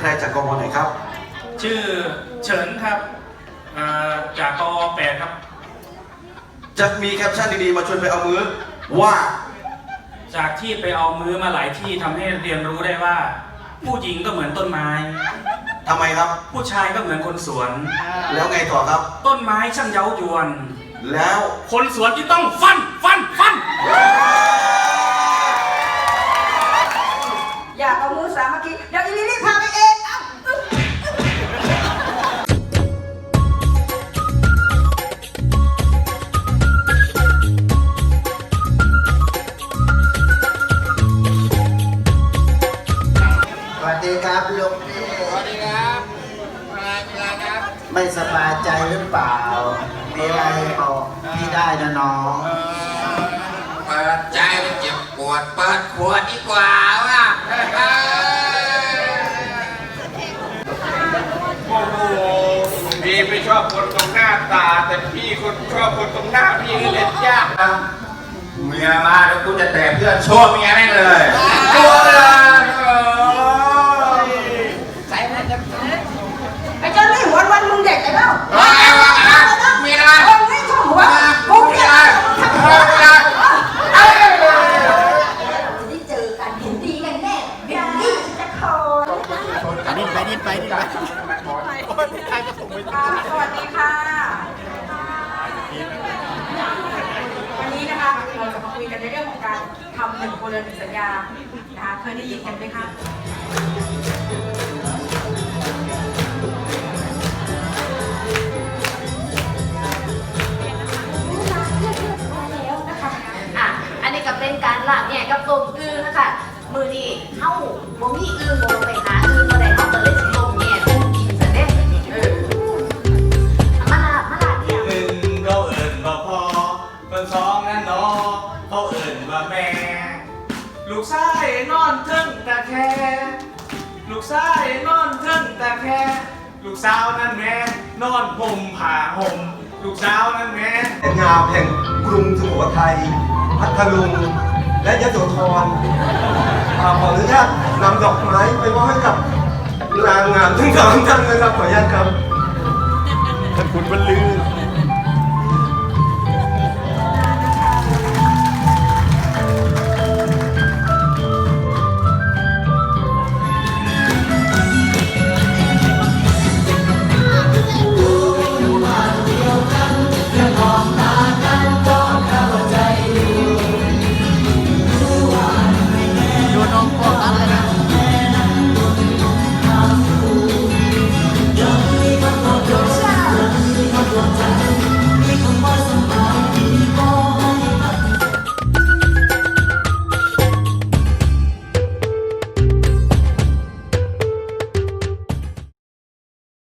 ใครจากกมไหนครับ ชื่อเฉินครับจากกอแปดครับ จะมีแคปชั่นดีๆมาชวนไปเอามือว่า จากที่ไปเอามือมาหลายที่ทำให้เรียนรู้ได้ว่า ผู้หญิงก็เหมือนต้นไม้ ทำไมครับ ผู้ชายก็เหมือนคนสวน แล้วไงต่อครับ ต้นไม้ช่างเย้ายวน แล้ว คนสวนที่ต้องฟันฟันฟัน อยากเอามือสามัคคีเดี๋ยวอีลิลี่พาไปเอง ไม่สบายใจหรือเปล่า มีอะไรบอกพี่ได้นะน้องเปิดใจแล้วเจ็บปวดเปิดขวดดีกว่าว่ะเออโอ้โหพี่ไม่ชอบคนตรงหน้าตา แต่พี่คนชอบคนตรงหน้าพี่นี่เล่นยากนะเมียมาแล้วกูจะแตะเพื่อนโชว์เมียแม่งเลยตัวเลย ไอ้เจ้านี่วันวันๆมึงเด็กไอ้เล่า ว่าไงวะนะมีอะไร เออไม่ชอบหัวกูเกลียดทำหัวจะได้เจอกันเห็นดีกันแน่เห็นดีจะคอย ดิ้นไปดิ้นไปดิ้นไป ค่ะสวัสดีค่ะ วันนี้นะคะเราจะมาคุยกันในเรื่องของการทำหนึ่งคนละหนึ่งสัญญา นะคะเคยได้ยินกันไหมคะแล้วนะคะอะ อันนี้ก็เป็นการละเนี่ยกับต้มอึ่งนะคะ มือนี่เฮาบ่มีอึ่งบ่ไปหาอึ่ง ลูกชายนอนเทิงตะแคลูกชายนอนเทิงตะแคลูกสาวนั้นแม่นอนห่มผ้าห่ม ลูกสาวนั้นแม่งามแห่งกรุงสุโขทัย พัทลุง และยโสธรอ่าขออนุญาตนำดอกไม้ไปมอบให้กับนางงามทั้งสองท่านนะครับขออนุญาตครับ ท่านคุณบรรลือ